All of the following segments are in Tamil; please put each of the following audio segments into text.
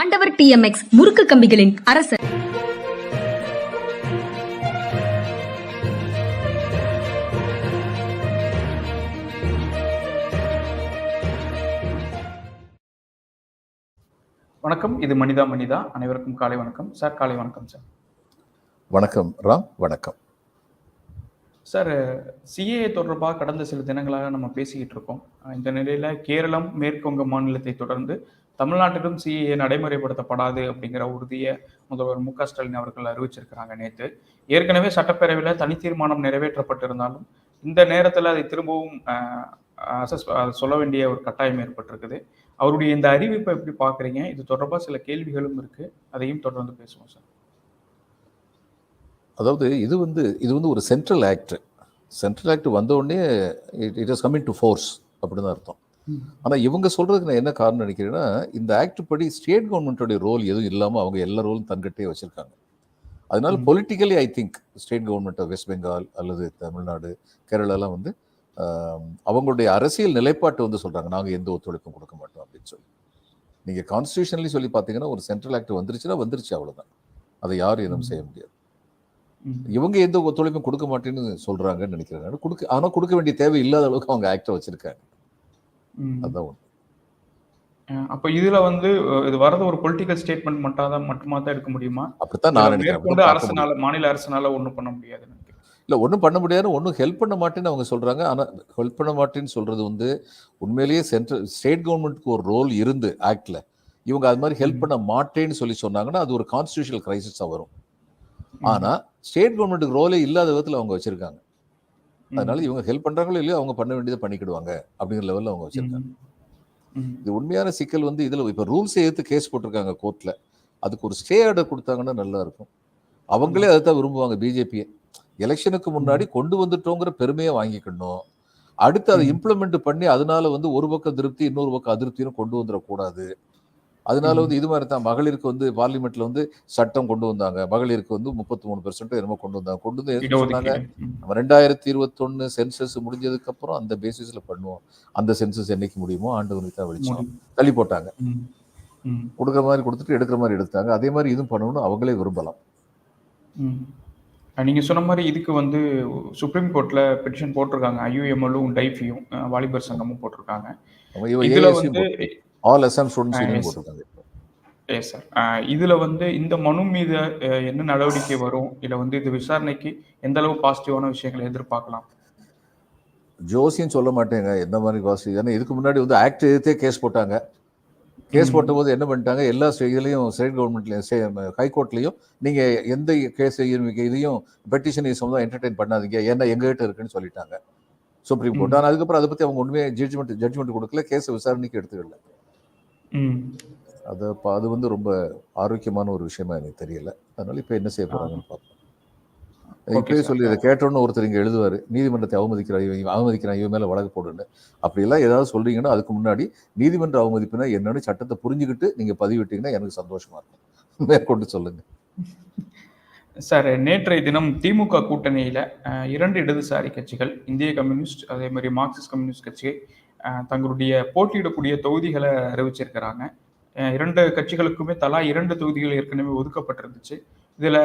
ஆண்டவர் டிஎம்எக்ஸ் முறுக்கு கம்பிகளின் அரசர். வணக்கம் இது மனிதா மனிதா. அனைவருக்கும் காலை வணக்கம். சார் காலை வணக்கம் சார். வணக்கம் ராம் வணக்கம். சார் சிஏஏ தொடர்பாக கடந்த சில தினங்களாக நம்ம பேசிக்கிட்டு இருக்கோம். இந்த நிலையில் கேரளம் மேற்குவங்க மாநிலத்தை தொடர்ந்து தமிழ்நாட்டிலும் சிஏஏ நடைமுறைப்படுத்தப்படாது அப்படிங்கிற உறுதியை முதல்வர் மு க ஸ்டாலின் அவர்கள் அறிவிச்சிருக்கிறாங்க நேற்று ஏற்கனவே சட்டப்பேரவையில் தனி தீர்மானம் நிறைவேற்றப்பட்டிருந்தாலும் இந்த நேரத்தில் அதை திரும்பவும் அசஸ் சொல்ல வேண்டிய ஒரு கட்டாயம் ஏற்பட்டிருக்குது. அவருடைய இந்த அறிவிப்பை எப்படி பார்க்குறீங்க? இது தொடர்பாக சில கேள்விகளும் இருக்குது அதையும் தொடர்ந்து பேசுவோம் சார். அதாவது இது வந்து இது வந்து ஒரு சென்ட்ரல் ஆக்ட் சென்ட்ரல் ஆக்ட் வந்த உடனே it it is coming to force அப்படின்னு தான் அர்த்தம் ஆனால் இவங்க சொல்றதுக்கு நான் என்ன காரணம் நினைக்கிறேன்னா இந்த ஆக்ட் படி ஸ்டேட் கவர்மெண்ட்டோடைய ரோல் எதுவும் இல்லாமல் அவங்க எல்லா ரோலும் தன்கிட்டே வச்சிருக்காங்க அதனால. Politically I think state government of West Bengal அல்லது தமிழ்நாடு கேரளாலாம் வந்து அவங்களுடைய அரசியல் நிலைப்பாட்டு வந்து சொல்றாங்க நாங்கள் எந்த ஒத்துழைப்பும் கொடுக்க மாட்டோம் அப்படின்னு சொல்லி நீங்கள் கான்ஸ்டியூஷன்லி சொல்லி பார்த்தீங்கன்னா ஒரு சென்ட்ரல் ஆக்ட் வந்துருச்சுன்னா வந்துருச்சு அவ்வளவுதான் அதை யாரும் எதுவும். செய்ய முடியாது. இவங்க எந்த ஒத்துழைப்பும் கொடுக்க மாட்டேன்னு சொல்றாங்கன்னு நினைக்கிறேன் நான். கொடுக்க ஆனா கொடுக்க வேண்டிய தேவை இல்லாத அளவுக்கு அவங்க ஆக்டை வச்சிருக்காங்க. அதான் அப்ப இதுல வந்து இது வரது ஒரு பொலிட்டிக்கல் ஸ்டேட்மெண்ட் மட்டும் தான் மட்டுமா தான் எடுக்க முடியுமா அப்படித்தான் நான் நினைக்கிறேன். அரசனால மாநில அரசனால ஒண்ணும் பண்ண நினைக்கிறேன் இல்ல ஒன்றும் பண்ண முடியாது ஒன்றும் ஹெல்ப் பண்ண மாட்டேன்னு அவங்க சொல்றாங்க ஆனா ஹெல்ப் பண்ண மாட்டேன்னு சொல்றது வந்து உண்மையிலேயே சென்ட்ரல் ஸ்டேட் கவர்மெண்ட்க்கு ஒரு ரோல் இருந்து ஆக்ட்ல இவங்க அது மாதிரி ஹெல்ப். பண்ண மாட்டேன்னு சொல்லி சொன்னாங்கன்னா அது ஒரு கான்ஸ்டியூஷனல் கிரைசிஸா வரும். ஆனா ஸ்டேட் கவர்மெண்ட்டுக்கு ரோலே இல்லாத விதத்துல அவங்க வச்சிருக்காங்க. அதனால இவங்க ஹெல்ப் பண்றாங்களோ இல்லையோ அவங்க பண்ண வேண்டியதை பண்ணிக்கிடுவாங்க அப்படிங்கிற லெவல்ல அவங்க வச்சிருக்காங்க. இது உண்மையான சிக்கல் வந்து இதுல இப்ப ரூல்ஸ் எடுத்து கேஸ் போட்டிருக்காங்க கோர்ட்ல அதுக்கு ஒரு ஸ்டே ஆர்டர் கொடுத்தாங்கன்னா நல்லா இருக்கும். அவங்களே அதை தான் விரும்புவாங்க பிஜேபியை எலெக்ஷனுக்கு முன்னாடி கொண்டு வந்துட்டோங்கிற பெருமையை வாங்கிக்கணும். அடுத்து அதை. இம்ப்ளிமெண்ட் பண்ணி அதனால வந்து ஒரு பக்கம் திருப்தி இன்னொரு பக்கம் அதிருப்தியும் கொண்டு வந்துடக்கூடாது. அதனால. வந்து இது மாதிரி தான் மகளிருக்கு வந்து பார்லிமெண்ட்ல வந்து சட்டம் கொண்டு வந்தாங்க. மகளிருக்கு வந்து முப்பத்தி மூணு பெர்சென்ட் என்னமோ கொண்டு வந்தாங்க. கொண்டு வந்து சொன்னாங்க. நம்ம ரெண்டாயிரத்தி இருபத்தொன்னு சென்சஸ் முடிஞ்சதுக்கு அப்புறம் அந்த பேசிஸ்ல பண்ணுவோம். அந்த சென்சஸ் என்னைக்கு முடியுமோ ஆண்டு தான் வெளிச்சம். தள்ளி போட்டாங்க. கொடுக்குற மாதிரி கொடுத்துட்டு எடுக்கிற மாதிரி எடுத்தாங்க. அதே மாதிரி இதுவும் பண்ணணும்னு அவங்களே விரும்பலாம். நீங்க சொன்ன மாதிரி இதுக்கு வந்து சுப்ரீம் கோர்ட்ல பெட்டிஷன் போட்டிருக்காங்க. ஐயூஎம்எல்லும் டைஃபியும் வாலிபர் சங்கமும் போட்டிருக்காங்க. இதுல வந்து all Assam students union yes. போட்டிருக்காங்க. எஸ் சார் இதுல வந்து இந்த மனு மீது என்ன நடவடிக்கை வரும்? இல்ல வந்து இது விசாரணைக்கு எந்த அளவு பாசிட்டிவான விஷயங்களை எதிர்பார்க்கலாம்? ஜோசியும் சொல்ல மாட்டேங்க. எந்த மாதிரி காசு ஏன்னா இதுக்கு முன்னாடி வந்து ஆக்ட் எதிர்த்தே கேஸ் போட்டாங்க. கேஸ். போட்டபோது என்ன பண்ணிட்டாங்க? எல்லா இதுலயும் ஸ்டேட் கவர்மெண்ட்லயும் ஹைகோர்ட்லயும் நீங்க எந்த கேஸ் இதையும் பெட்டிஷன் தான் என்டர்டைன் பண்ணாதீங்க. ஏன்னா எங்ககிட்ட இருக்குன்னு சொல்லிட்டாங்க. சுப்ரீம் கோர்ட் ம். ஆனா அதுக்கப்புறம் அதை பத்தி அவங்க உண்மையை ஜட்ஜ்மெண்ட் ஜட்ஜ்மெண்ட் கொடுக்கல. கேஸ் விசாரணைக்கு எடுத்துக்கல. அது அப்ப அது வந்து ரொம்ப ஆரோக்கியமான ஒரு விஷயமா எனக்கு தெரியல. அதனால இப்ப என்ன செய்ய போறாங்கன்னு பார்ப்போம். இப்பயே. சொல்லி இதை கேட்டோன்னு ஒருத்தர் இங்க எழுதுவாரு நீதிமன்றத்தை அவமதிக்கிறான் இவன் அவமதிக்கிறான் இவன் மேல வழக்கு போடுன்னு. அப்படியெல்லாம் ஏதாவது சொல்றீங்கன்னா அதுக்கு முன்னாடி நீதிமன்ற அவமதிப்புனா என்னன்னு சட்டத்தை புரிஞ்சுக்கிட்டு நீங்க பதிவிட்டீங்கன்னா எனக்கு சந்தோஷமா இருக்கும். மேற்கொண்டு சொல்லுங்க. சார் நேற்றைய தினம் திமுக கூட்டணியில இரண்டு இடதுசாரி கட்சிகள் இந்திய கம்யூனிஸ்ட் அதே மாதிரி மார்க்சிஸ்ட் கம்யூனிஸ்ட் கட்சி அஹ், தங்களுடைய போட்டியிடக்கூடிய தொகுதிகளை அறிவிச்சிருக்கிறாங்க. இரண்டு கட்சிகளுக்குமே தலா இரண்டு தொகுதிகள் ஏற்கனவே ஒதுக்கப்பட்டிருந்துச்சு. இதில்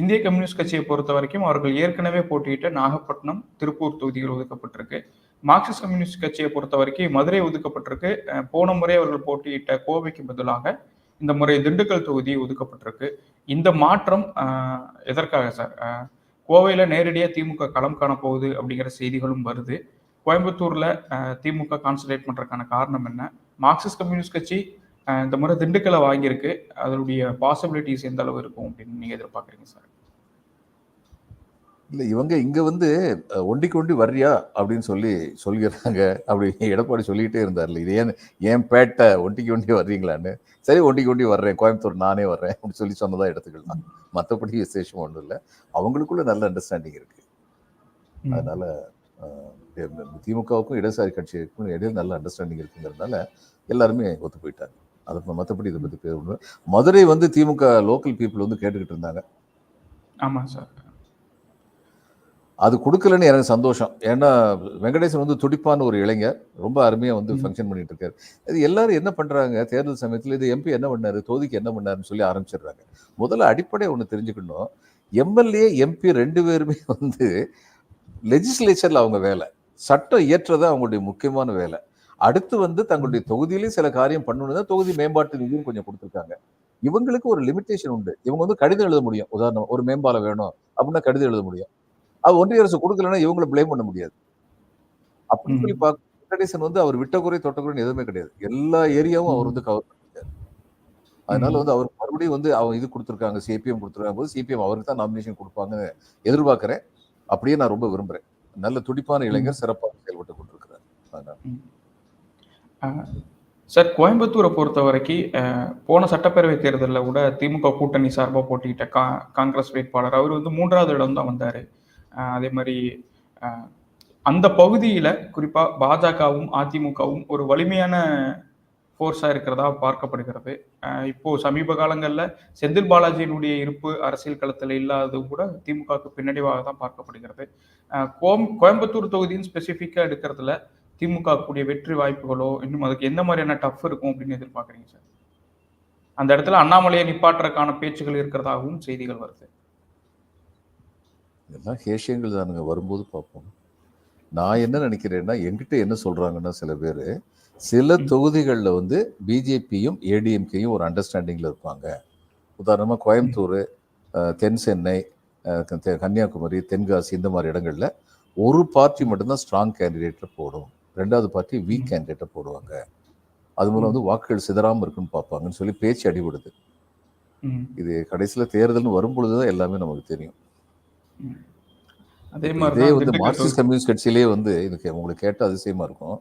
இந்திய கம்யூனிஸ்ட் கட்சியை பொறுத்த வரைக்கும் அவர்கள் ஏற்கனவே போட்டியிட்ட நாகப்பட்டினம் திருப்பூர் தொகுதிகள் ஒதுக்கப்பட்டிருக்கு. மார்க்சிஸ்ட் கம்யூனிஸ்ட் கட்சியை பொறுத்த வரைக்கும் மதுரை ஒதுக்கப்பட்டிருக்கு. போன முறை அவர்கள் போட்டியிட்ட கோவைக்கு பதிலாக இந்த முறை திண்டுக்கல் தொகுதி ஒதுக்கப்பட்டிருக்கு. இந்த மாற்றம் எதற்காக சார்? கோவையில் நேரடியாக திமுக களம் காணப்போகுது அப்படிங்கிற செய்திகளும் வருது. கோயம்புத்தூர்ல திமுக கான்சன்ட்ரேட் பண்றதுக்கான காரணம் என்ன? மார்க்சிஸ்ட் கம்யூனிஸ்ட் கட்சி இந்த முறை திண்டுக்கலை வாங்கியிருக்கு. அதனுடைய பாசிபிலிட்டிஸ் எந்த அளவு இருக்கும் அப்படின்னு நீங்க எதிர்பார்க்குறீங்க சார்? இல்ல இவங்க இங்க வந்து ஒண்டிக்கு ஒண்டி வர்றியா அப்படின்னு சொல்லி சொல்லிடுறாங்க அப்படி எடப்பாடி சொல்லிக்கிட்டே இருந்தார்ல இது ஏன் ஏன் பேட்டை ஒண்டிக்கு ஒண்டி வர்றீங்களான்னு? சரி ஒண்டிக்கு ஒண்டி வர்றேன் கோயம்புத்தூர் நானே வர்றேன் அப்படின்னு சொல்லி சொன்னதா எடுத்துக்கலாம். மற்றபடி விசேஷம் ஒன்றும் இல்லை. அவங்களுக்குள்ள நல்ல அண்டர்ஸ்டாண்டிங் இருக்கு. ம். அதனால திமுகவுக்கும் இடதுசாரி கட்சிக்கும் இடையில நல்ல அண்டர்ஸ்டாண்டிங் இருக்குங்கிறதுனால எல்லாருமே ஒத்து போயிட்டாங்க. அது மற்றபடி இதை பத்தி பேர். மதுரை வந்து திமுக லோக்கல் பீப்புள் வந்து கேட்டுக்கிட்டு இருந்தாங்க. ஆமா சார். அது கொடுக்கலன்னு எனக்கு சந்தோஷம். ஏன்னா வெங்கடேசன் வந்து துடிப்பான ஒரு இளைஞர். ரொம்ப அருமையா வந்து. ஃபங்க்ஷன் பண்ணிட்டு இருக்காரு அது எல்லாரும் என்ன பண்றாங்க? தேர்தல் சமயத்துல இது எம்பி என்ன பண்ணாரு? தொகுதிக்கு என்ன பண்ணாருன்னு சொல்லி ஆரம்பிச்சிடுறாங்க. முதல்ல அடிப்படை ஒன்று தெரிஞ்சுக்கணும். எம்எல்ஏ எம்பி ரெண்டு பேருமே வந்து லெஜிஸ்லேச்சர்ல அவங்க வேலை. சட்டம் இயற்றுறது அவங்களுடைய முக்கியமான வேலை. அடுத்து வந்து தங்களுடைய தொகுதியிலேயும் சில காரியம் பண்ணணும்னா தொகுதி மேம்பாட்டு நிதியும் கொஞ்சம் கொடுத்துருக்காங்க. இவங்களுக்கு ஒரு லிமிட்டேஷன் உண்டு. இவங்க வந்து கடிதம் எழுத முடியும். உதாரணம் ஒரு மேம்பாலம் வேணும் அப்படின்னா கடிதம் எழுத முடியும். அது ஒன்றிய அரசு கொடுக்கலன்னா இவங்களை ப்ளேம் பண்ண முடியாது. அப்படி ம். சொல்லி பார்க்க வெங்கடேசன் வந்து அவர் விட்ட குறை தொட்ட குறைன்னு எதுவுமே கிடையாது. எல்லா ஏரியாவும் அவர். வந்து கவர் பண்ணிருக்காரு அதனால. வந்து அவர் மறுபடியும் வந்து அவங்க இது கொடுத்துருக்காங்க சிபிஎம் கொடுத்துருக்காங்க போது சிபிஎம் அவருக்கு தான் நாமினேஷன் கொடுப்பாங்கன்னு எதிர்பார்க்கிறேன். அப்படியே நான் ரொம்ப விரும்புறேன். நல்ல துடிப்பான இளைஞர் சிறப்பாக செயல்பட்டு கொண்டிருக்கிறார். சார் கோயம்புத்தூரை பொறுத்த வரைக்கும் போன சட்டப்பேரவை தேர்தலில் கூட திமுக கூட்டணி சார்பாக போட்டியிட்ட கா காங்கிரஸ் வேட்பாளர் அவர் வந்து மூன்றாவது இடம் தான் வந்தார். அதே மாதிரி அந்த பகுதியில் குறிப்பாக பாஜகவும் அதிமுகவும் ஒரு வலிமையான ஃபோர்ஸாக இருக்கிறதா பார்க்கப்படுகிறது. இப்போது சமீப காலங்களில் செந்தில் பாலாஜியினுடைய இருப்பு அரசியல் களத்தில் இல்லாதது கூட திமுகவுக்கு பின்னடைவாக தான் பார்க்கப்படுகிறது. கோம் கோயம்புத்தூர் தொகுதியின் ஸ்பெசிஃபிக்காக எடுக்கிறதுல திமுக கூடிய வெற்றி வாய்ப்புகளோ இன்னும் அதுக்கு எந்த மாதிரியான டஃப் இருக்கும் அப்படின்னு எதிர்பார்க்குறீங்க சார்? அந்த இடத்துல அண்ணாமலையை நிப்பாட்டுறதுக்கான பேச்சுகள் இருக்கிறதாகவும் செய்திகள் வருது. இதெல்லாம் ஹேஷியங்கள் தானுங்க. வரும்போது பார்ப்போம். நான் என்ன நினைக்கிறேன்னா என்கிட்ட என்ன சொல்கிறாங்கன்னா சில பேர் சில. தொகுதிகளில் வந்து பிஜேபியும் ஏடிஎம்கேயும் ஒரு அண்டர்ஸ்டாண்டிங்கில் இருப்பாங்க. உதாரணமாக கோயம்புத்தூர் தென் சென்னை கன்னியாகுமரி தென்காசி இந்த மாதிரி இடங்கள்ல ஒரு பார்ட்டி மட்டும்தான் ஸ்ட்ராங் கேண்டிடேட்டை போடும். ரெண்டாவது பார்ட்டி வீக். கேண்டிடேட்டை போடுவாங்க. அது மூலம் வந்து வாக்குகள் சிதறாமல் இருக்குன்னு பார்ப்பாங்கன்னு சொல்லி பேச்சு அடிபடுது. இது கடைசியில் தேர்தல்னு வரும்பொழுது தான் எல்லாமே நமக்கு தெரியும். அதே மாதிரி வந்து மார்க்சிஸ்ட் கம்யூனிஸ்ட் கட்சியிலேயே வந்து இதுக்கு உங்களுக்கு கேட்ட அதிசயமா இருக்கும்.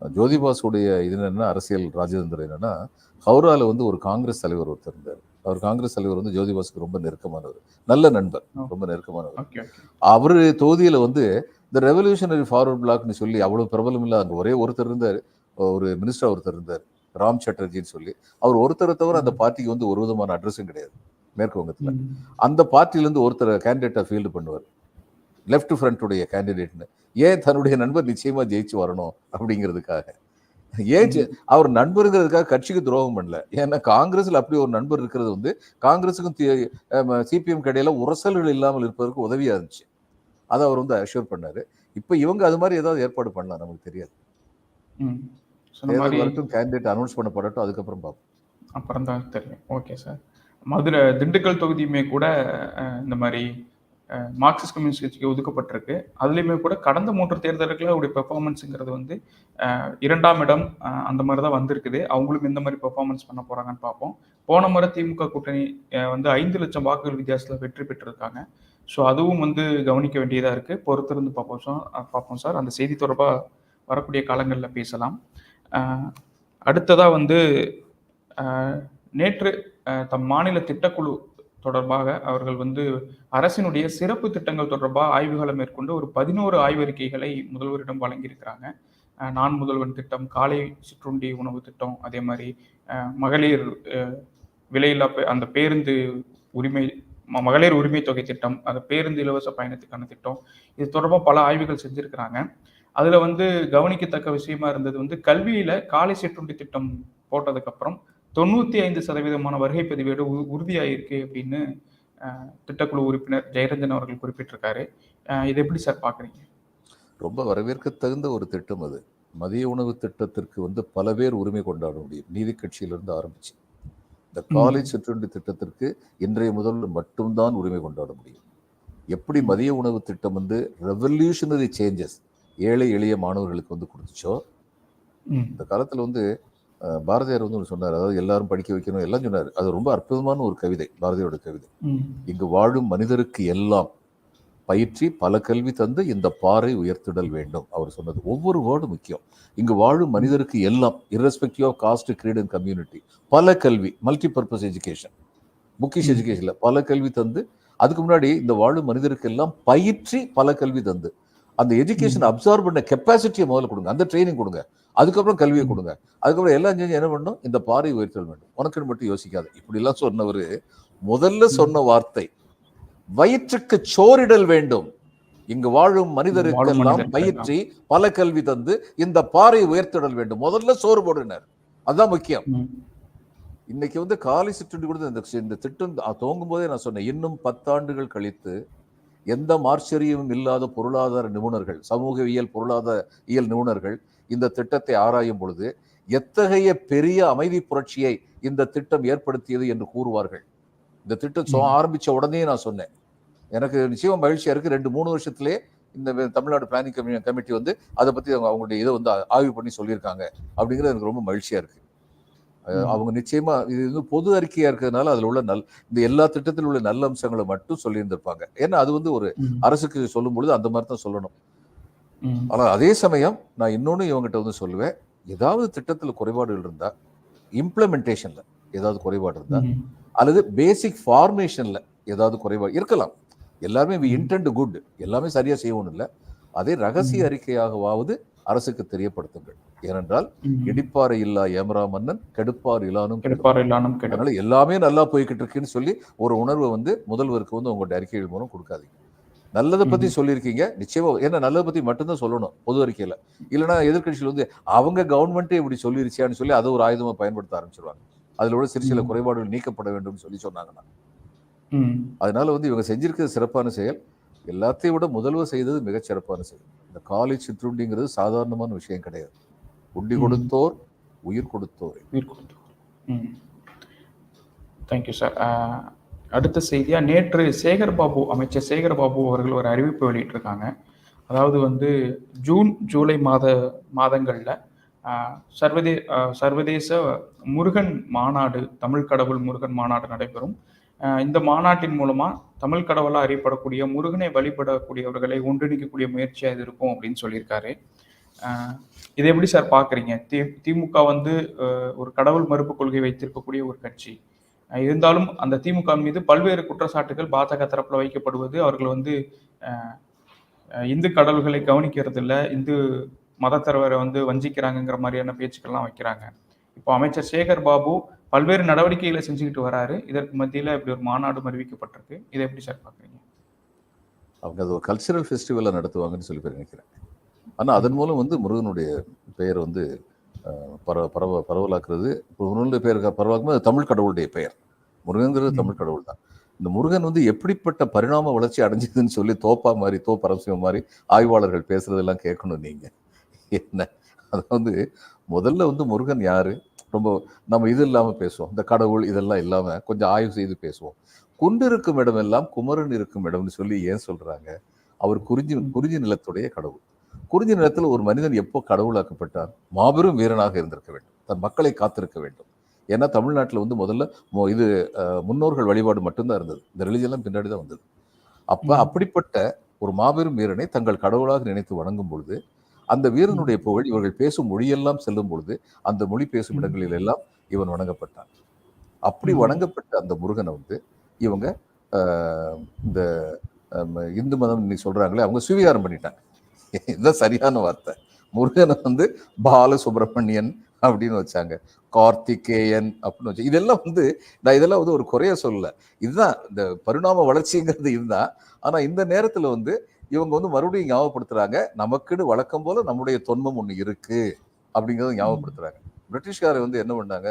ஜோதிபாஸுடைய இது என்னன்னா அரசியல் ராஜதந்திரம் என்னன்னா ஹவுரால வந்து ஒரு காங்கிரஸ் தலைவர் ஒருத்தர் இருந்தார். அவர் காங்கிரஸ் தலைவர் வந்து ஜோதிபாஸுக்கு ரொம்ப நெருக்கமானவர். நல்ல நண்பர். ரொம்ப நெருக்கமானவர். அவரு தொகுதியில வந்து இந்த ரெவல்யூஷனரி ஃபார்வர்ட் பிளாக்னு சொல்லி அவ்வளவு பிரபலம் இல்ல. அங்க ஒரே ஒருத்தர் இருந்தார். ஒரு மினிஸ்டர் ஒருத்தர் இருந்தார். ராம் சட்டர்ஜின்னு சொல்லி. அவர் ஒருத்தரை தவிர அந்த பார்ட்டிக்கு வந்து ஒரு விதமான அட்ரஸும் கிடையாது. மேற்கு வங்கத்துல. அந்த பார்ட்டிலேருந்து ஒருத்தர் கேண்டிடேட்டை ஃபீல்டு பண்ணுவார். லெஃப்ட் ஃப்ரண்ட்டுடைய கேண்டிடேட்னு ஏன் தன்னுடைய நண்பர் நிச்சயமா ஜெயிச்சு வரணும் அப்படிங்கிறதுக்காக. ஏன் அவர் நண்பருங்கிறதுக்காக கட்சிக்கு துரோகம் பண்ணல. ஏன்னா காங்கிரஸ்ல அப்படி ஒரு நண்பர் இருக்கிறது வந்து காங்கிரஸுக்கும் சிபிஎம் கடையில உரசல்கள் இல்லாமல் இருப்பதற்கு உதவியா இருந்துச்சு. அதை அவர் வந்து அஷ்யூர் பண்ணாரு. இப்போ இவங்க அது மாதிரி ஏதாவது ஏற்பாடு பண்ணலாம் நமக்கு தெரியாது. வரட்டும் கேண்டிடேட் அனௌன்ஸ் பண்ணப்படட்டும் அதுக்கப்புறம் பார்ப்போம் அப்புறம் தான் தெரியும். ஓகே சார் மதுரை திண்டுக்கல் தொகுதியுமே கூட இந்த மாதிரி மார்க்சிஸ்ட் கம்யூனிஸ்ட் கட்சிக்கு ஒதுக்கப்பட்டிருக்கு. அதுலேயுமே கூட கடந்த மூன்று தேர்தலுக்குள்ள அவருடைய பெர்ஃபார்மன்ஸுங்கிறது வந்து இரண்டாம் இடம் அந்த மாதிரி தான் வந்திருக்குது. அவங்களும் எந்த மாதிரி பெர்ஃபார்மன்ஸ் பண்ண போகிறாங்கன்னு பார்ப்போம். போன முறை திமுக கூட்டணி வந்து ஐந்து லட்சம் வாக்குகள் வித்தியாசத்தில் வெற்றி பெற்றிருக்காங்க. ஸோ அதுவும் வந்து கவனிக்க வேண்டியதாக இருக்குது பொறுத்திருந்து பார்ப்போம் சார். பார்ப்போம் சார். அந்த செய்தி தொடர்பாக வரக்கூடிய காலங்களில் பேசலாம். அடுத்ததாக வந்து நேற்று தம் மாநில திட்டக்குழு தொடர்பாக அவர்கள் வந்து அரசினுடைய சிறப்பு திட்டங்கள் தொடர்பாக ஆய்வுகளை மேற்கொண்டு ஒரு பதினோரு ஆய்வறிக்கைகளை முதல்வரிடம் வழங்கியிருக்கிறாங்க. நான் முதல்வன் திட்டம் காலை சிற்றுண்டி உணவு திட்டம் அதே மாதிரி மகளிர் விலையில்லா அந்த பேருந்து உரிமை மகளிர் உரிமை தொகை திட்டம் அந்த பேருந்து இலவச பயணத்துக்கான திட்டம் இது தொடர்பாக பல ஆய்வுகள் செஞ்சுருக்கிறாங்க. அதில் வந்து கவனிக்கத்தக்க விஷயமா இருந்தது வந்து கல்வியில் காலை சிற்றுண்டி திட்டம் போட்டதுக்கப்புறம் தொண்ணூத்தி ஐந்து சதவீதமான வருகை பதிவேடு உறுதியாயிருக்கு அப்படின்னு திட்டக்குழு உறுப்பினர் ஜெயரஞ்சன் அவர்கள் குறிப்பிட்டிருக்காரு. இதை எப்படி சார் பாக்குறீங்க ரொம்ப வரவேற்க தகுந்த ஒரு திட்டம் அது. மதிய உணவு திட்டத்திற்கு வந்து பல பேர் உரிமை கொண்டாட முடியும். நீதி கட்சியிலிருந்து ஆரம்பிச்சு. இந்த காலேஜ் சிற்றுண்டி திட்டத்திற்கு இன்றைய முதல்வர் மட்டும்தான் உரிமை கொண்டாட முடியும். எப்படி மதிய உணவு திட்டம் வந்து ரெவல்யூஷனரி சேஞ்சஸ் ஏழை எளிய மாணவர்களுக்கு வந்து கொடுத்துச்சோ? இந்த காலத்துல வந்து பாரதியார் வந்து ஒன்று சொன்னார். அதாவது எல்லாரும் படிக்க வைக்கணும் எல்லாம் சொன்னார். அது ரொம்ப அற்புதமான ஒரு கவிதை பாரதியோட கவிதை. இங்கு வாழும் மனிதருக்கு எல்லாம் பயிற்சி பல கல்வி தந்து இந்த பாறை உயர்த்திடல் வேண்டும் அவர் சொன்னது. ஒவ்வொரு வேர்டும் முக்கியம். இங்கு வாழும் மனிதருக்கு எல்லாம் irrespective of caste creed and community பல கல்வி மல்டி பர்பஸ் எஜுகேஷன் புக்கிஷ் ம். எஜுகேஷன்ல பல கல்வி தந்து அதுக்கு முன்னாடி இந்த வாழும் மனிதருக்கு எல்லாம் பயிற்சி பல கல்வி தந்து அந்த எஜுகேஷன் அப்சார்ப் பண்ண கெப்பாசிட்டியை முதல்ல கொடுங்க. அந்த ட்ரைனிங் கொடுங்க. அதுக்கப்புறம் கல்வியை. கொடுங்க. அதுக்கப்புறம் எல்லாம் செஞ்சு என்ன பண்ணணும்? இந்த பாறை உயர்த்தல் வேண்டும். உனக்குன்னு மட்டும் யோசிக்காத. இப்படிலாம் சொன்னவர் முதல்ல சொன்ன வார்த்தை வயிற்றுக்கு சோறிடல் வேண்டும். இங்கு வாழும் மனிதருக்கெல்லாம். பயிற்சி பல கல்வி தந்து இந்த பாறை உயர்த்திடல் வேண்டும். முதல்ல சோறு போடுனர். அதுதான் முக்கியம். இன்னைக்கு வந்து காலை சிற்றுண்டி கொடுத்து இந்த இந்த திட்டம் துவங்கும் போதே நான் சொன்னேன். இன்னும் பத்தாண்டுகள் கழித்து எந்த மார்ச்சரியமும் இல்லாத பொருளாதார நிபுணர்கள் சமூகவியல் பொருளாதார இயல் நிபுணர்கள் இந்த திட்டத்தை ஆராயும் பொழுது எத்தகைய பெரிய அமைதி புரட்சியை இந்த திட்டம் ஏற்படுத்தியது என்று கூறுவார்கள் இந்த திட்டம். ஆரம்பிச்ச உடனே நான் சொன்னேன் எனக்கு நிச்சயமா மகிழ்ச்சியா இருக்கு ரெண்டு மூணு வருஷத்திலே இந்த தமிழ்நாடு பிளானிங் கமி கமிட்டி வந்து அதை பத்தி அவங்க அவங்களுடைய இதை வந்து ஆய்வு பண்ணி சொல்லியிருக்காங்க அப்படிங்கிறது எனக்கு ரொம்ப மகிழ்ச்சியா இருக்கு அஹ் ம். அவங்க நிச்சயமா இது வந்து பொது அறிக்கையா இருக்கிறதுனால அதுல உள்ள நல் இந்த எல்லா திட்டத்தில் உள்ள நல்ல அம்சங்களை மட்டும் சொல்லியிருந்திருப்பாங்க ஏன்னா அது வந்து ஒரு. அரசுக்கு சொல்லும் பொழுது அந்த மாதிரி தான் சொல்லணும் ம். ஆனா அதே சமயம் நான் இன்னொன்னு இவங்ககிட்ட வந்து சொல்லுவேன் ஏதாவது திட்டத்துல குறைபாடுகள் இருந்தா இம்ப்ளிமெண்டேஷன்ல ஏதாவது குறைபாடு இருந்தா ம். அல்லது பேசிக் ஃபார்மேஷன்ல ஏதாவது குறைபாடு இருக்கலாம் எல்லாருமே வி. இன்டென்ட் குட் எல்லாமே சரியா செய்யணும் இல்லை அதே ரகசிய. அறிக்கையாகவாவது அரசுக்கு தெரியப்படுத்துங்கள் ஏனென்றால். இடிப்பாறை இல்லா ஏமரா மன்னன் கெடுப்பார் கெடும். கெடுப்பார் இல்லானும் அதனால எல்லாமே நல்லா போய்கிட்டு இருக்குன்னு சொல்லி ஒரு உணர்வை வந்து முதல்வருக்கு வந்து உங்களுடைய அறிக்கைகள் மூலம் கொடுக்காதீங்க நல்லதை பத்தி சொல்லியிருக்கீங்க. நிச்சயமா ஏன்னா நல்லதை பத்தி மட்டும்தான் சொல்லணும் பொது அறிக்கையில. இல்லைன்னா எதிர்க்கட்சிகள் வந்து அவங்க கவர்மெண்ட்டே இப்படி சொல்லிருச்சியான்னு சொல்லி அதை ஒரு ஆயுதமா பயன்படுத்த ஆரம்பிச்சிருவாங்க. அதுல உள்ள சிறு சில. குறைபாடுகள் நீக்கப்பட வேண்டும் சொல்லி சொன்னாங்கன்னா. அதனால வந்து இவங்க செஞ்சிருக்கிறது சிறப்பான செயல். எல்லாத்தையும் விட முதல்வர் செய்தது மிகச் சிறப்பான செயல். இந்த காலேஜ் சிற்றுண்டிங்கிறது சாதாரணமான விஷயம் கிடையாது. உண்டி. கொடுத்தோர் உயிர் கொடுத்தோர். உயிர் கொடுத்தோர். தேங்க்யூ சார் அடுத்த செய்தியாக நேற்று சேகர்பாபு அமைச்சர் சேகர்பாபு அவர்கள் ஒரு அறிவிப்பு வெளியிட்டிருக்காங்க. அதாவது வந்து ஜூன் ஜூலை மாத மாதங்களில் சர்வதே சர்வதேச முருகன் மாநாடு தமிழ் கடவுள் முருகன் மாநாடு நடைபெறும். இந்த மாநாட்டின் மூலமாக தமிழ் கடவுளாக அறியப்படக்கூடிய முருகனை வழிபடக்கூடியவர்களை ஒன்றிணைக்கக்கூடிய முயற்சியாக இது இருக்கும் அப்படின்னு சொல்லியிருக்காரு. இதை எப்படி சார் பார்க்குறீங்க தி திமுக வந்து ஒரு கடவுள் மறுப்பு கொள்கை வைத்திருக்கக்கூடிய ஒரு கட்சி. இருந்தாலும் அந்த திமுக மீது பல்வேறு குற்றச்சாட்டுகள் பாஜக தரப்புல வைக்கப்படுவது அவர்கள் வந்து இந்து கடவுள்களை கவனிக்கிறது இல்லை இந்து மதத்தரவரை வந்து வஞ்சிக்கிறாங்கங்கிற மாதிரியான பேச்சுக்கள்லாம் வைக்கிறாங்க. இப்போ அமைச்சர் சேகர் பாபு பல்வேறு நடவடிக்கைகளை செஞ்சுக்கிட்டு வராரு. இதற்கு மத்தியில் இப்படி ஒரு மாநாடு அறிவிக்கப்பட்டிருக்கு. இதை எப்படி சார் பார்க்குறீங்க? அவங்க அது ஒரு கல்ச்சரல் ஃபெஸ்டிவலை நடத்துவாங்கன்னு சொல்லி பேர் நினைக்கிறேன். ஆனால் அதன் மூலம் வந்து முருகனுடைய பெயர் வந்து பரவ பரவ பரவலாக்குறது. இப்போ முருகனுடைய பெயர் பரவலாக்கும்போது அது தமிழ் கடவுளுடைய பெயர். முருகன்கிறது ம். தமிழ் கடவுள் தான். இந்த முருகன் வந்து எப்படிப்பட்ட பரிணாம வளர்ச்சி அடைஞ்சதுன்னு சொல்லி தோப்பா மாதிரி தோ பரமசிவம் மாதிரி ஆய்வாளர்கள் பேசுறதெல்லாம் கேட்கணும் நீங்க. என்ன? அது வந்து முதல்ல வந்து முருகன் யாரு? ரொம்ப நம்ம இது இல்லாம பேசுவோம். இந்த கடவுள் இதெல்லாம் இல்லாம கொஞ்சம் ஆய்வு செய்து பேசுவோம். குன்றிருக்கும் இடமெல்லாம் குமரன் இருக்கும் இடம்னு சொல்லி ஏன் சொல்றாங்க? அவர் குறிஞ்சி குறிஞ்சி நிலத்துடைய கடவுள். குறிஞ்சி நிலத்தில் ஒரு மனிதன் எப்போ கடவுளாக்கப்பட்டார்? மாபெரும் வீரனாக இருந்திருக்க வேண்டும். தன் மக்களை காத்திருக்க வேண்டும். ஏன்னா தமிழ்நாட்டில் வந்து முதல்ல மொ- இது முன்னோர்கள் வழிபாடு மட்டும்தான் இருந்தது. இந்த ரிலிஜன்லாம் பின்னாடி தான் வந்தது. அப்ப. அப்படிப்பட்ட ஒரு மாபெரும் வீரனை தங்கள் கடவுளாக நினைத்து வணங்கும் பொழுது அந்த வீரனுடைய புகழ் இவர்கள் பேசும் மொழியெல்லாம் செல்லும் பொழுது அந்த மொழி பேசும். இடங்களில் எல்லாம் இவன் வணங்கப்பட்டான். அப்படி. வணங்கப்பட்ட அந்த முருகனை வந்து இவங்க இந்த இந்து மதம் இன்னைக்கு சொல்றாங்களே அவங்க சுவீகாரம் பண்ணிட்டாங்க. இதுதான் சரியான வார்த்தை. முருகனை வந்து பாலசுப்ரமணியன் அப்படின்னு வச்சாங்க. கார்த்திகேயன் அப்படின்னு வச்சு இதெல்லாம் வந்து நான் இதெல்லாம் வந்து ஒரு குறைய சொல்லல. இதுதான் இந்த பரிணாம வளர்ச்சிங்கிறது இதுதான். ஆனா இந்த நேரத்துல வந்து இவங்க வந்து மறுபடியும் ஞாபகப்படுத்துறாங்க நமக்குன்னு வழக்கம் போல நம்முடைய தொன்மம் ஒண்ணு இருக்கு அப்படிங்கிறத ஞாபகப்படுத்துறாங்க. பிரிட்டிஷ்காரர் வந்து என்ன பண்ணாங்க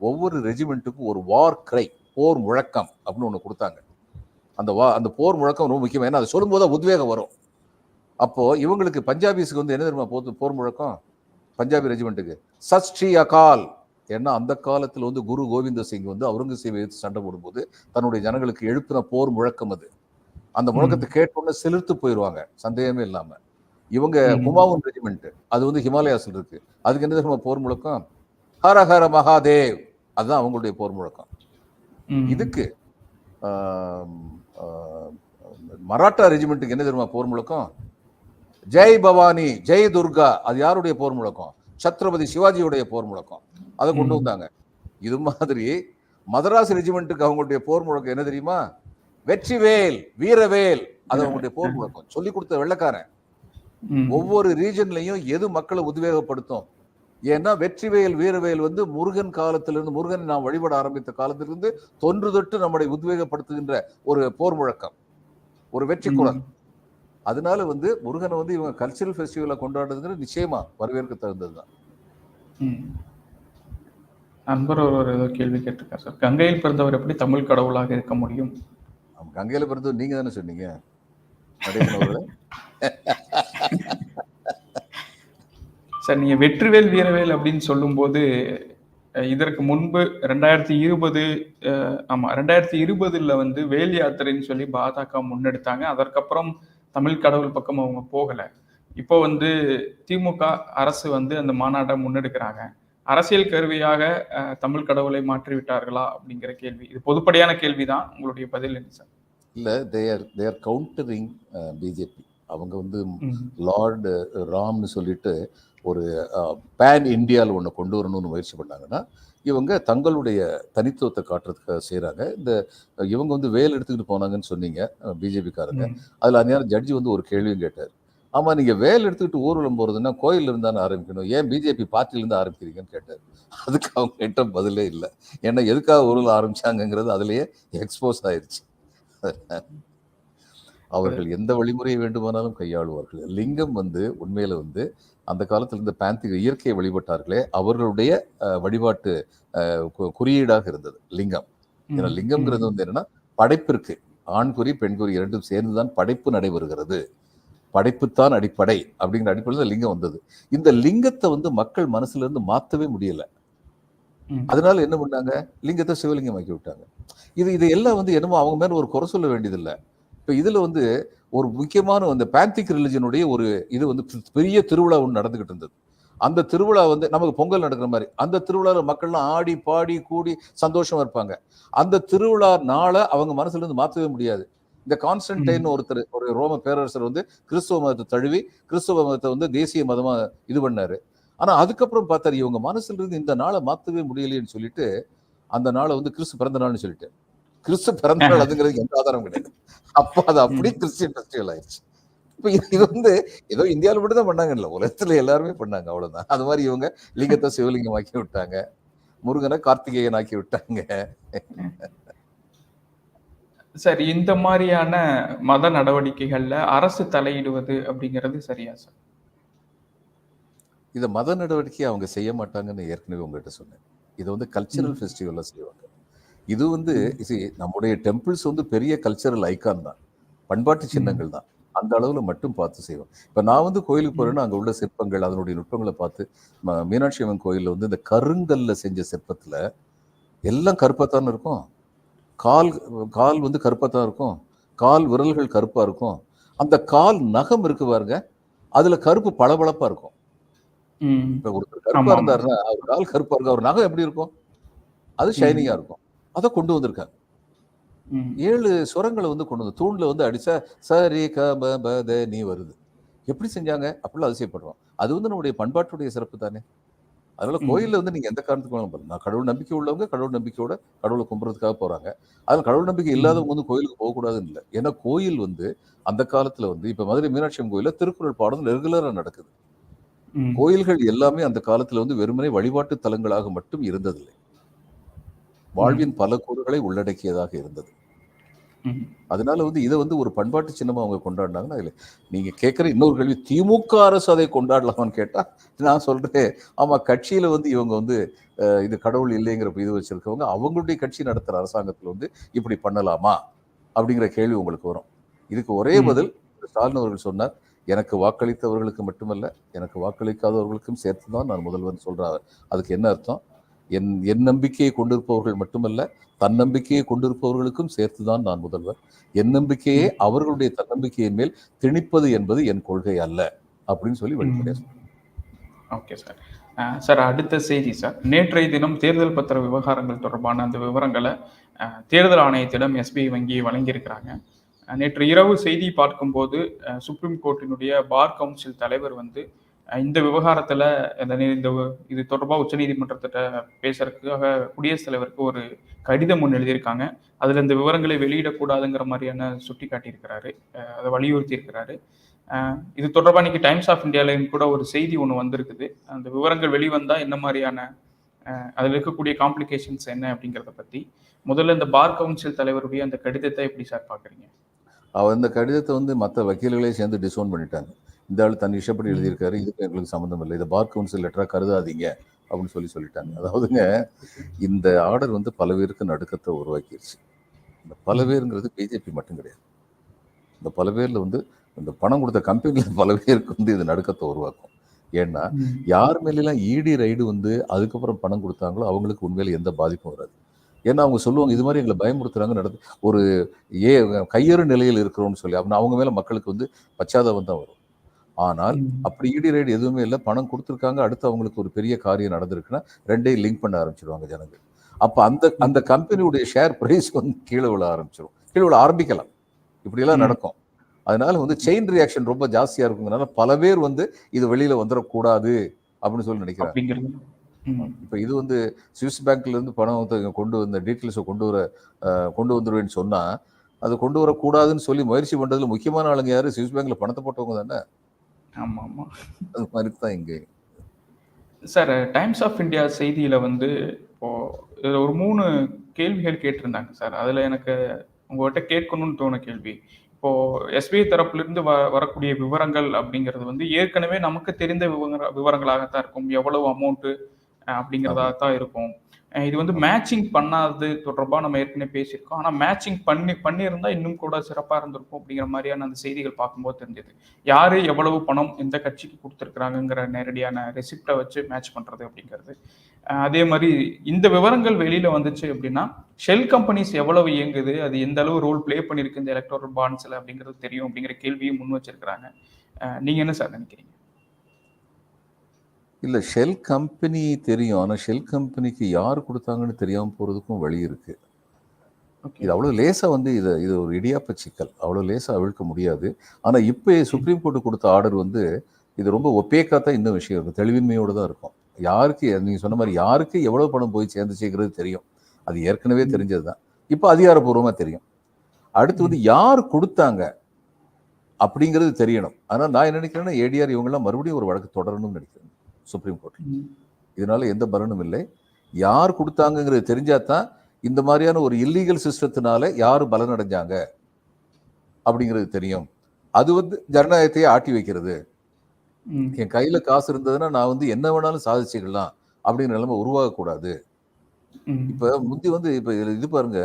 ஒவ்வொரு ரெஜிமெண்ட்டுக்கும் ஒரு வார் கிரை போர் முழக்கம் அப்படின்னு ஒன்று கொடுத்தாங்க. அந்த வா அந்த போர் முழக்கம் ரொம்ப முக்கியம் ஏன்னா அதை சொல்லும்போது தான் உத்வேகம் வரும். அப்போ இவங்களுக்கு பஞ்சாபிஸ்க்கு வந்து என்ன தெரியுமா போது போர் முழக்கம்? பஞ்சாபி ரெஜிமெண்ட்டுக்கு. ஸ்ரீ அகால் ஏன்னா அந்த காலத்துல வந்து குரு கோவிந்த சிங் வந்து அவுரங்கசீபை எதிர்த்து சண்டை போடும்போது தன்னுடைய ஜனங்களுக்கு எழுப்பின போர் முழக்கம் அது. அந்த முழக்கத்தை கேட்டோன்னே செலுத்து போயிடுவாங்க சந்தேகமே இல்லாம. இவங்க ம். குமாவுன் ரெஜிமெண்ட் அது வந்து ஹிமாலயாஸ்ல இருக்கு. அதுக்கு என்ன தெரியுமா போர் முழக்கம்? ஹர ஹர மகாதேவ். அதுதான் அவங்களுடைய போர் முழக்கம். இதுக்கு மராட்டா ரெஜிமெண்ட்டுக்கு என்ன தெரியுமா போர் முழக்கம்? ஜெய் பவானி ஜெய் துர்கா அது யாருடைய போர் முழக்கம்? சத்ரபதி சிவாஜியுடைய போர் முழக்கம். அதை கொண்டு. வந்தாங்க. இது மாதிரி மதராஸ் ரெஜிமெண்ட்டுக்கு அவங்களுடைய போர் முழக்கம் என்ன தெரியுமா? வெற்றிவேல் வீரவேல் அது அவங்களுடைய போர் முழக்கம். சொல்லி கொடுத்த வெள்ளக்காரன். ஒவ்வொரு ரீஜன்லயும் எது மக்களை உத்வேகப்படுத்தும்? ஏன்னா வெற்றிவேல் வீரவேல் வந்து முருகன் காலத்திலிருந்து முருகனை நாம் வழிபட ஆரம்பித்த காலத்திலிருந்து தொன்று தொட்டு நம்மளை உத்வேகப்படுத்துகின்ற ஒரு போர் முழக்கம். ஒரு வெற்றி குரல் அதனால வந்து முருகனை வந்து இவங்க கல்ச்சரல் ஃபெஸ்டிவலை கொண்டாடுறதுங்கிறது நிச்சயமா வரவேற்க தகுந்தது தான். நண்பர் ஒருவர் ஏதோ கேள்வி கேட்டிருக்கார் சார். கங்கையில் பிறந்தவர் எப்படி தமிழ் கடவுளாக இருக்க முடியும்? கங்கையில பிறந்தது நீங்க தானே சொன்னீங்க? சார் நீங்க வெற்றிவேல் வீரவேல் அப்படின்னு சொல்லும்போது இதற்கு முன்பு ரெண்டாயிரத்தி இருபது ஆமா ரெண்டாயிரத்தி இருபதுல வந்து வேல் யாத்திரைன்னு சொல்லி பாஜக முன்னெடுத்தாங்க. அதற்கப்புறம் தமிழ் கடவுள் பக்கம் அவங்க போகல. இப்போ வந்து திமுக அரசு வந்து அந்த மாநாட்டை முன்னெடுக்கிறாங்க. அரசியல் கருவியாக தமிழ் கடவுளை மாற்றி விட்டார்களா அப்படிங்கிற கேள்வி. இது பொதுப்படையான கேள்விதான். உங்களுடைய பதில் என்ன சார்? இல்ல தேர் தேர் கவுண்டரிங் பிஜேபி அவங்க வந்து. லார்டு ராம்னு சொல்லிட்டு ஒரு பேன் இந்தியாவில் ஒன்று கொண்டு வரணும்னு முயற்சி பண்ணாங்கன்னா இவங்க தங்களுடைய தனித்துவத்தை காட்டுறதுக்காக செய்கிறாங்க இந்த இவங்க வந்து வேல் எடுத்துக்கிட்டு போனாங்கன்னு சொன்னீங்க பிஜேபிக்காரங்க. அதில் அந்த நேரம் ஜட்ஜி வந்து ஒரு கேள்வியும் கேட்டார். ஆமாம் நீங்கள் வேல் எடுத்துக்கிட்டு ஊர்வலம் போகிறதுன்னா கோயில்ல இருந்தானே ஆரம்பிக்கணும். ஏன் பிஜேபி பார்ட்டிலேருந்து ஆரம்பிக்கிறீங்கன்னு கேட்டார். அதுக்கு அவங்க கிட்ட பதிலே இல்லை. ஏன்னா எதுக்காக ஊர்வலம் ஆரம்பிச்சாங்கங்கிறது அதுலேயே எக்ஸ்போஸ் ஆயிருச்சு. அவர்கள் எந்த வழிமுறையை வேண்டுமானாலும் கையாளுவார்கள். லிங்கம் வந்து உண்மையில வந்து அந்த காலத்துல இருந்த பேந்திக இயற்கையை வழிபட்டார்களே அவர்களுடைய வழிபாட்டு குறியீடாக இருந்தது லிங்கம். ஏன்னா. லிங்கம்ங்கிறது வந்து என்னன்னா படைப்பிற்கு ஆண் குறி பெண் குறி இரண்டும் சேர்ந்துதான் படைப்பு நடைபெறுகிறது. படைப்புத்தான் அடிப்படை அப்படிங்கிற அடிப்படையில் லிங்கம் வந்தது. இந்த லிங்கத்தை வந்து மக்கள் மனசுல இருந்து மாத்தவே முடியல. அதனால என்ன பண்ணாங்க? லிங்கத்தை சிவலிங்கம் ஆக்கி விட்டாங்க. இது இது எல்லாம் வந்து என்னமோ அவங்க மேல ஒரு குறை சொல்ல வேண்டியதில்லை. இப்ப இதுல வந்து ஒரு முக்கியமான அந்த பேந்திக் ரிலிஜனுடைய ஒரு இது வந்து பெரிய திருவிழா ஒன்று நடந்துகிட்டு இருந்தது. அந்த திருவிழா வந்து நமக்கு பொங்கல் நடக்கிற மாதிரி அந்த திருவிழாவில் மக்கள்லாம் ஆடி பாடி கூடி சந்தோஷமா இருப்பாங்க. அந்த திருவிழா நாளை அவங்க மனசுல இருந்து மாற்றவே முடியாது. இந்த கான்ஸ்டன்டைன் ஒருத்தர் ஒரு ரோம பேரரசர் வந்து கிறிஸ்துவ மதத்தை தழுவி கிறிஸ்துவ மதத்தை வந்து தேசிய மதமா இது பண்ணாரு. ஆனா அதுக்கப்புறம் பார்த்தாரு இவங்க மனசுல இருந்து இந்த நாளை மாத்தவே முடியலையேன்னு சொல்லிட்டு அந்த நாளை வந்து கிறிஸ்து பிறந்த நாள்னு சொல்லிட்டு. கிறிஸ்து பிறந்த அதுங்கிறது எந்த ஆதாரம் கிடையாது. அப்போ அது அப்படியே கிறிஸ்டியன் ஃபெஸ்டிவல் ஆயிடுச்சு. இப்போ இது வந்து ஏதோ இந்தியாவில் மட்டும் தான் பண்ணாங்க இல்லை உலகத்துல எல்லாருமே பண்ணாங்க அவ்வளவுதான். அது மாதிரி இவங்க லிங்கத்தை சிவலிங்கம் ஆக்கி விட்டாங்க. முருகனை கார்த்திகேயன் ஆக்கி விட்டாங்க. சார் இந்த மாதிரியான மத நடவடிக்கைகள்ல அரசு தலையிடுவது அப்படிங்கிறது சரியா சார்? இதை மத நடவடிக்கை அவங்க செய்ய மாட்டாங்கன்னு ஏற்கனவே உங்ககிட்ட சொன்னேன். இது வந்து கல்ச்சரல். ஃபெஸ்டிவல்ல செய்வாங்க. இது வந்து நம்முடைய டெம்பிள்ஸ் வந்து பெரிய கல்ச்சரல் ஐகான் தான். பண்பாட்டு சின்னங்கள் தான். அந்த அளவுல மட்டும் பார்த்து செய்வோம். இப்ப நான் வந்து கோயிலுக்கு போறேன்னா அங்க உள்ள சிற்பங்கள் அதனுடைய நுட்பங்களை பார்த்து மீனாட்சி அம்மன் கோயில்ல வந்து இந்த கருங்கல்ல செஞ்ச சிற்பத்துல எல்லாம் கருப்பாத்தான் இருக்கும். கால் கால் வந்து கருப்பாத்தான் இருக்கும். கால் விரல்கள் கருப்பா இருக்கும். அந்த கால் நகம் இருக்கு பாருங்க அதுல கருப்பு பளபளப்பா இருக்கும். இப்ப ஒருத்தர் ஆமா, கருப்பா ஆமா. இருந்தாருன்னா அவர் கால் கருப்பா இருக்கும் அவர் நகம் எப்படி இருக்கும்? அது ஷைனிங்கா இருக்கும். அதை கொண்டு வந்திருக்காங்க. ஏழு சுரங்களை வந்து கொண்டு வந்து தூண்ல வந்து அடிச்சா சரி க ப ப த நீ வருது. எப்படி செஞ்சாங்க? அப்படிலாம் அதிசயப்படுறோம். அது வந்து நம்முடைய பண்பாட்டுடைய சிறப்பு தானே? அதனால. கோயில்ல வந்து நீங்க எந்த காரணத்துக்கு வேணாலும் நான் கடவுள் நம்பிக்கை உள்ளவங்க கடவுள் நம்பிக்கையோட கடவுளை கும்புறதுக்காக போறாங்க. அதில் கடவுள் நம்பிக்கை இல்லாதவங்க வந்து கோயிலுக்கு போகக்கூடாதுன்னு இல்லை. ஏன்னா கோயில் வந்து அந்த காலத்துல வந்து இப்ப மதுரை மீனாட்சி அம்மன் கோயில்ல திருக்குறள் பாடம் ரெகுலரா நடக்குது. கோயில்கள் எல்லாமே அந்த காலத்துல வந்து வெறுமனே வழிபாட்டு தலங்களாக மட்டும் இருந்ததில்லை. வாழ்வின் பல கூறுகளை உள்ளடக்கியதாக இருந்தது. அதனால வந்து இதை வந்து ஒரு பண்பாட்டு சின்னமா அவங்க கொண்டாடினாங்கன்னா அதுல நீங்க கேட்குற இன்னொரு கேள்வி திமுக அரசு அதை கொண்டாடலாமான்னு கேட்டா நான் சொல்றேன். ஆமா கட்சியில வந்து இவங்க வந்து இது கடவுள் இல்லைங்கிற இது வச்சிருக்கவங்க அவங்களுடைய கட்சி நடத்துற அரசாங்கத்துல வந்து இப்படி பண்ணலாமா அப்படிங்கிற கேள்வி உங்களுக்கு வரும். இதுக்கு ஒரே. பதில் ஸ்டாலின் அவர்கள் சொன்னார் எனக்கு வாக்களித்தவர்களுக்கு மட்டுமல்ல எனக்கு வாக்களிக்காதவர்களுக்கும் சேர்த்து தான் நான் முதல்வன் சொல்றாரு. அதுக்கு என்ன அர்த்தம்? என் என் நம்பிக்கையை கொண்டிருப்பவர்கள் மட்டுமல்ல தன்னம்பிக்கையை கொண்டிருப்பவர்களுக்கும் சேர்த்துதான் நான் முதல்வர். என் நம்பிக்கையே அவர்களுடைய தன்னம்பிக்கையின் மேல் திணிப்பது என்பது என் கொள்கை அல்ல அப்படின்னு சொல்லி வெளிப்படையா. Okay sir. சார் அடுத்த செய்தி சார். நேற்றைய தினம் தேர்தல் பத்திர விவகாரங்கள் தொடர்பான அந்த விவரங்களை தேர்தல் ஆணையத்திடம் எஸ்பிஐ வங்கி வழங்கியிருக்கிறாங்க. நேற்று இரவு செய்தி பார்க்கும்போது சுப்ரீம் கோர்ட்டினுடைய பார் கவுன்சில் தலைவர் வந்து இந்த விவகாரத்தில் இந்த இது தொடர்பாக உச்சநீதிமன்றத்திட்ட பேசுறதுக்காக குடியரசுத் தலைவருக்கு ஒரு கடிதம் ஒன்று எழுதியிருக்காங்க. அதில் இந்த விவரங்களை வெளியிடக்கூடாதுங்கிற மாதிரியான சுட்டி காட்டியிருக்கிறாரு அதை வலியுறுத்தி இருக்கிறாரு இது தொடர்பாக இன்னைக்கு டைம்ஸ் ஆஃப் இந்தியாவிலையும் கூட ஒரு செய்தி ஒன்று வந்திருக்குது. அந்த விவரங்கள் வெளிவந்தால் என்ன மாதிரியான அதில் இருக்கக்கூடிய காம்ப்ளிகேஷன்ஸ் என்ன அப்படிங்கிறத பற்றி முதல்ல இந்த பார் கவுன்சில் தலைவருடைய அந்த கடிதத்தை எப்படி சார் பார்க்குறீங்க? அவர் இந்த கடிதத்தை வந்து மற்ற வக்கீல்களே சேர்ந்து டிசோன் பண்ணிட்டாங்க. இந்த ஆள் தன் இஷ்டப்படி எழுதியிருக்காரு. இதுக்கு எங்களுக்கு சம்மந்தம் இல்லை. இதை பார் கவுன்சில் லெட்டராக கருதாதீங்க அப்படின்னு சொல்லி சொல்லிட்டாங்க. அதாவதுங்க இந்த ஆர்டர் வந்து பல பேருக்கு நடுக்கத்தை உருவாக்கிருச்சு. இந்த பல பேருங்கிறது பிஜேபி மட்டும் கிடையாது. இந்த பல பேர்ல வந்து இந்த பணம் கொடுத்த கம்பெனில பல பேருக்கு வந்து இது நடுக்கத்தை உருவாக்கும். ஏன்னா யார் மேலாம் இடி ரைடு வந்து அதுக்கப்புறம் பணம் கொடுத்தாங்களோ அவங்களுக்கு உண்மையில எந்த பாதிப்பும் வராது. ஏன்னா அவங்க சொல்லுவாங்க இது மாதிரி எங்களை பயமுறுத்துறாங்க நடந்து ஒரு ஏ கையறு நிலையில் இருக்கிறோம்னு சொல்லி. அப்படின்னா அவங்க மேல மக்களுக்கு வந்து பச்சாதாபம் தான் வரும். ஆனால் அப்படி இடி ரைடு எதுவுமே இல்லை. பணம் கொடுத்துருக்காங்க. அடுத்து அவங்களுக்கு ஒரு பெரிய காரியம் நடந்திருக்குன்னா ரெண்டையும் லிங்க் பண்ண ஆரம்பிச்சிருவாங்க ஜனங்கள். அப்போ அந்த அந்த கம்பெனியுடைய ஷேர் பிரைஸ் வந்து கீழே விழ ஆரம்பிச்சிடும் கீழே விழ ஆரம்பிக்கலாம். இப்படியெல்லாம். நடக்கும். அதனால வந்து செயின் ரியாக்ஷன் ரொம்ப ஜாஸ்தியா இருக்குங்கிறனால பல பேர் வந்து இது வெளியில வந்துடக்கூடாது அப்படின்னு சொல்லி நினைக்கிறாங்க. இப்போ இது வந்து சுவிஸ் பேங்க்ல இருந்து பணம் கொண்டு வந்த டீட்டெயில்ஸை கொண்டு வர கொண்டு வந்துருவேன்னு சொன்னா அது கொண்டு வரக்கூடாதுன்னு சொல்லி முயற்சி பண்றதுல முக்கியமான ஆளுங்க யாரு? சுவிஸ் பேங்க்ல பணத்தை போட்டவங்க தானே? ஆமா ஆமா அது மாதிரி தான் இங்கே. சார் டைம்ஸ் ஆஃப் இந்தியா செய்தியில வந்து இப்போ இதுல ஒரு மூணு கேள்விகள் கேட்டிருந்தாங்க சார். அதுல எனக்கு உங்ககிட்ட கேட்கணும்னு தோண கேள்வி. இப்போ எஸ்பிஐ தரப்புல இருந்து வ வரக்கூடிய விவரங்கள் அப்படிங்கிறது வந்து ஏற்கனவே நமக்கு தெரிந்த விவர விவரங்களாகத்தான் இருக்கும். எவ்வளவு அமௌண்ட் அப்படிங்கிறதா தான் இருக்கும். இது வந்து மேட்சிங் பண்ணாதது தொடர்பாக நம்ம ஏற்கனவே பேசியிருக்கோம். ஆனால் மேட்சிங் பண்ணி பண்ணியிருந்தா இன்னும் கூட சிறப்பாக இருந்திருக்கும் அப்படிங்கிற மாதிரியான அந்த செய்திகள் பார்க்கும்போது தெரிஞ்சது. யாரு எவ்வளவு பணம் எந்த கட்சிக்கு கொடுத்துருக்குறாங்கங்கிற நேரடியான ரெசிப்டை வச்சு மேட்ச் பண்றது அப்படிங்கிறது. அதே மாதிரி இந்த விவரங்கள் வெளியில வந்துச்சு அப்படின்னா ஷெல் கம்பெனிஸ் எவ்வளவு இயங்குது அது எந்த அளவு ரோல் ப்ளே பண்ணிருக்கு இந்த எலக்ட்ரல் பாண்ட்ஸ்ல அப்படிங்கிறது தெரியும் அப்படிங்கிற கேள்வியும் முன் வச்சிருக்கிறாங்க. அஹ் நீங்க என்ன சார் நினைக்கிறீங்க? இல்ல ஷெல் கம்பெனி தெரியும். ஆனா ஷெல் கம்பெனிக்கு யார் கொடுத்தாங்கன்னு தெரியாம போறதுக்கும் வழி இருக்கு. ஓகே. இது அவ்வளவு லேசா வந்து இது இது ஒரு இடியாப்ப சிக்கல். அவ்வளவு லேசா அவிழ்க்க முடியாது. ஆனா இப்ப சுப்ரீம் கோர்ட் கொடுத்த ஆர்டர் வந்து இது ரொம்ப ஒப்பேக்கா தான் இன்னும் விஷயம் இருக்கும் தெளிவின்மையோட தான் இருக்கும். யாருக்கு நீங்க சொன்ன மாதிரி யாருக்கு எவ்வளவு பணம் போய் சேர்ந்துச்சுங்கிறது தெரியும். அது ஏற்கனவே ம். தெரிஞ்சதுதான். இப்போ அதிகாரப்பூர்வமா தெரியும். அடுத்து வந்து யார் கொடுத்தாங்க அப்படிங்கிறது தெரியணும். ஆனா நான் என்ன நினைக்கிறேன்னா ஏடிஆர் இவங்கெல்லாம் மறுபடியும் ஒரு வழக்கு தொடரணும்னு நினைக்கிறேன். சுப்ரீம் கோர்ட் ம். இதனால எந்த பலனும் இல்லை. யார் கொடுத்தாங்கங்கிறது தெரிஞ்சாதான் இந்த மாதிரியான ஒரு இல்லீகல் சிஸ்டத்தினால யார் பலன் அடைஞ்சாங்க அப்படிங்கிறது தெரியும். அது வந்து ஜனநாயகத்தையே ஆட்டி வைக்கிறது. என் கையில காசு இருந்ததுன்னா நான் வந்து என்ன வேணாலும் சாதிச்சுக்கலாம் அப்படிங்கிற நிலைமை உருவாகக்கூடாது. இப்ப முந்தி வந்து இப்ப இது பாருங்க.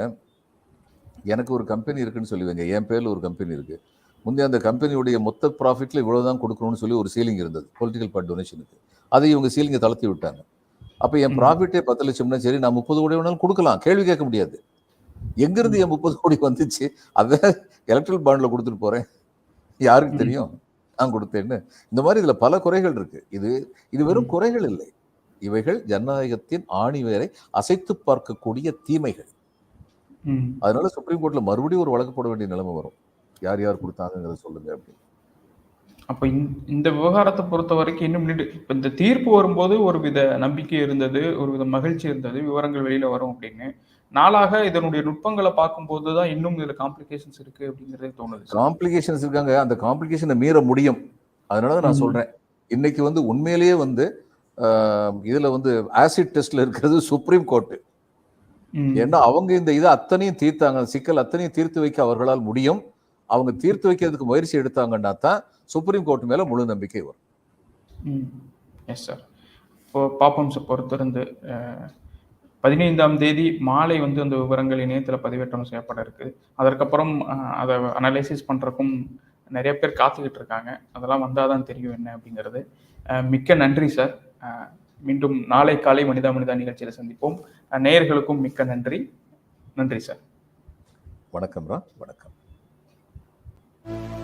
எனக்கு ஒரு கம்பெனி இருக்குன்னு சொல்லுவீங்க. என் பேர்ல ஒரு கம்பெனி இருக்கு. முந்தைய அந்த கம்பெனியுடைய மொத்த ப்ராஃபிட்ல இவ்வளவுதான் கொடுக்கணும்னு சொல்லி ஒரு சீலிங் இருந்தது பொலிட்டிக்கல் பார்ட் டொனேஷனுக்கு அதை இவங்க சீலிங்கை தளர்த்தி விட்டாங்க. அப்ப என். ப்ராஃபிட்டே பத்து லட்சம்னா சரி நான் முப்பது கோடி வேணாலும் கொடுக்கலாம். கேள்வி கேட்க முடியாது. எங்கிருந்து என் முப்பது கோடி வந்துச்சு? அதை எலக்ட்ரல் பாண்ட்ல கொடுத்துட்டு போறேன். யாருக்கு. தெரியும்? நான் கொடுத்தேன்னு. இந்த மாதிரி இதுல பல குறைகள் இருக்கு. இது இது வெறும். குறைகள் இல்லை. இவைகள் ஜனநாயகத்தின் ஆணிவேரை அசைத்து பார்க்கக்கூடிய தீமைகள். அதனால சுப்ரீம் கோர்ட்ல மறுபடியும் ஒரு வழக்கு போட வேண்டிய நிலைமை வரும். யார் யார் கொடுத்தாங்கிறத சொல்லுங்க அப்படின்னு. அப்ப இந்த- விவகாரத்தை பொறுத்த வரைக்கும் இன்னும் இப்ப இந்த தீர்ப்பு வரும்போது ஒரு வித நம்பிக்கை இருந்தது ஒரு வித மகிழ்ச்சி இருந்தது விவரங்கள் வெளியில வரும் அப்படின்னு. நாளாக இதனுடைய நுட்பங்களை பார்க்கும்போது தான் இன்னும் இதுல காம்ப்ளிகேஷன்ஸ் இருக்கு அப்படிங்கறதே தோணுது. காம்ப்ளிகேஷன்ஸ் இருக்காங்க. அந்த காம்ப்ளிகேஷனை மீற முடியும். அதனால தான் நான். சொல்றேன். இன்னைக்கு வந்து உண்மையிலேயே வந்து இதுல வந்து ஆசிட் டெஸ்ட்ல இருக்கிறது சுப்ரீம் கோர்ட் ம். ஏன்னா அவங்க இந்த இதை அத்தனையும் தீர்த்தாங்க. சிக்கல் அத்தனையும் தீர்த்து வைக்க அவர்களால் முடியும். அவங்க தீர்த்து வைக்கிறதுக்கு முயற்சி எடுத்தாங்கன்னா தான் சுப்ரீம் கோர்ட் மேல முழு நம்பிக்கை வரும். எஸ் சார் இப்போ பாப்பம்ஸை பொறுத்திருந்து பதினைந்தாம் தேதி மாலை வந்து அந்த விவரங்கள் இணையத்தில் பதிவேற்றம் செய்யப்பட இருக்கு. அதற்கப்புறம் அதை அனலைசிஸ் பண்ணுறக்கும் நிறைய பேர் காத்துக்கிட்டு இருக்காங்க. அதெல்லாம் வந்தால் தான் தெரியும் என்ன அப்படிங்கிறது. மிக்க நன்றி சார் மீண்டும் நாளை காலை மனிதா மனிதா நிகழ்ச்சியில் சந்திப்போம். நேயர்களுக்கும் மிக்க நன்றி. நன்றி சார் வணக்கம் ரா. வணக்கம். Thank you